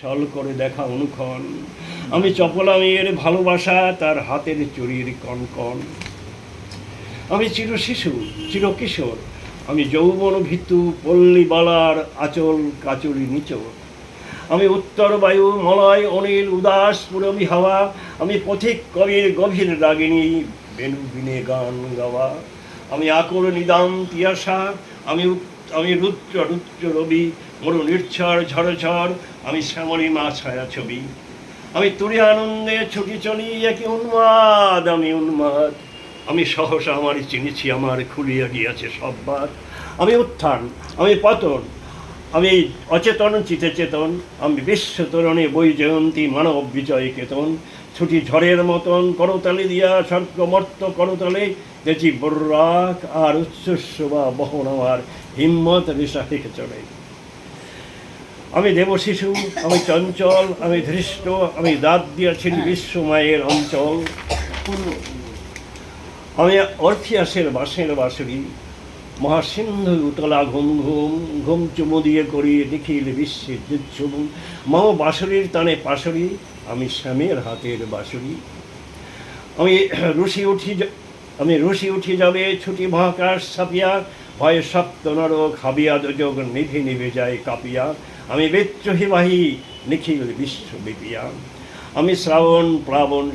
ছল করে দেখা অনুক্ষণ। আমি চপলামের ভালোবাসা, তার হাতের চুরির কনকন। আমি চির শিশু, চির কিশোর, আমি যৌবন ভিতু পল্লীবালার আচল কাচুরি নিচর। আমি উত্তর বায়ু, মলয়, অনিল, উদাস, পুরবী হাওয়া, আমি পথিক কবির গভীর রাগিনী, বেনু বিনে গান গাওয়া। আমি আকর নিদাম তিয়াসা, আমি আমি রুদ্র রুদ্র রবি, মরু নির্ঝর ঝড়ঝড় আমি শ্যামলী মা ছায়া ছবি। আমি তুরি আনন্দে ছুটি চলি, একই উন্মাদ, আমি উন্মাদ। আমি সহসা আমারই চিনেছি, আমার খুলিয়া গিয়াছে সব বাদ। আমি উত্থান, আমি পতন, আমি অচেতন, চিতে চেতন। আমি বিশ্ব তরণে বই জয়ন্তী, মানব বিজয় কেতন। ছুটি ঝড়ের মতন, করতালি দিয়া স্বর্গমর্ত করতালে দেখি বর্রাক আর উচ্চস্ব বহন আমার হিম্মত রেশাকে চলে আমি দেব শিশু আমি চঞ্চল আমি ধৃষ্ট আমি দাঁত দিয়াছি বিশ্ব মায়ের অঞ্চল আমি অর্থিয়াসের বাঁশের বাঁশরি মহাসিন্ধু উতলা ঘুম ঘুম ঘুম চুমু দিয়ে করি দেখিলে বিশ্বের যুচ্ছুম মাও বাঁশরির টানে পাশরি আমি শ্যামের হাতের বাঁশরি আমি রুশি উঠি আমি রুশি উঠি যাবে, ছুটি মহাকাশ ছাপিয়া, ভয়ে সপ্ত নর হাবিয়া দুযোগ নিভে নিভে যায় কাঁপিয়া। আমি বেত্রহিবাহী নিখিল বিশ্ব বিপিয়া। আমি শ্রাবণ প্লাবণ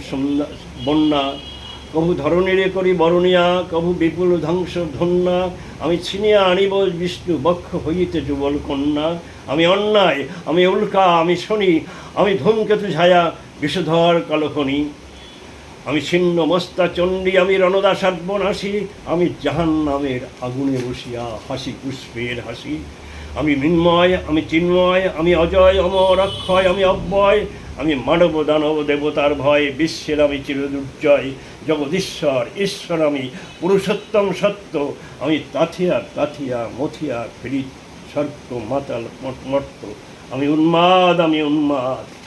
বন্যা, কভু ধরণীরে করি বরণিয়া, কভু বিপুল ধ্বংস ধন্যা। আমি ছিনিয়া আনিব বিষ্ণু বক্ষ হইতে যুবল কন্যা। আমি অন্যায়, আমি উল্কা, আমি শনি, আমি ধূমকেতু ছায়া, বিষধর কলখনি আমি ছিন্ন মস্তা চণ্ডী, আমি রণদা সর্বনাশী, আমি জাহান নামের আগুনে বসিয়া হাসি, পুষ্পের হাসি। আমি মৃন্ময়, আমি চিন্ময়, আমি অজয়, অমর অক্ষয়, আমি অব্যয়, আমি মানব দানব দেবতার ভয়, বিশ্বের আমি চিরদুর্জয়, জগদীশ্বর, ঈশ্বর আমি, পুরুষোত্তম সত্য, আমি তাথিয়া তাথিয়া, মথিয়া ফিরি সত্য মাতাল মর্ত। আমি উন্মাদ আমি উন্মাদ।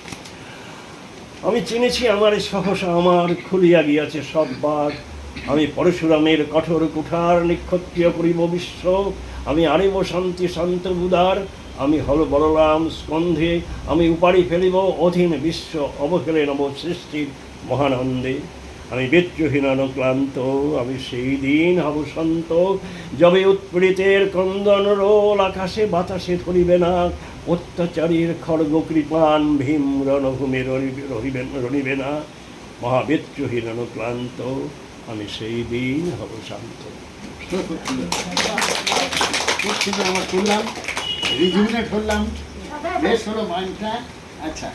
আমি চিনেছি আমার সহসা, আমার খুলিয়া গিয়াছে সব বাঘ। আমি পরশুরামের কঠোর কুঠার, নিক্ষত্রিয় করিব বিশ্ব। আমি আনিব শান্তি, শান্ত উদার। আমি হল বলরাম স্কন্ধে। আমি উপাড়ি ফেলিব অধীন বিশ্ব, অবহেলে নব সৃষ্টির মহানন্দে। আমি বিদ্রোহীন ক্লান্ত, আমি সেই দিন হব শান্ত। যবে উৎপীড়িতের ক্রন্দন রোল, আকাশে বাতাসে ধরিবে না। অত্যাচারীর খড়গ কৃপান ভীম রণভূমে রহিবে- রহিবে না। মহাবিদ্রোহীন ক্লান্ত, আমি সেই দিন হব শান্ত। করলাম বেশ হলো মাইন্ডটা আচ্ছা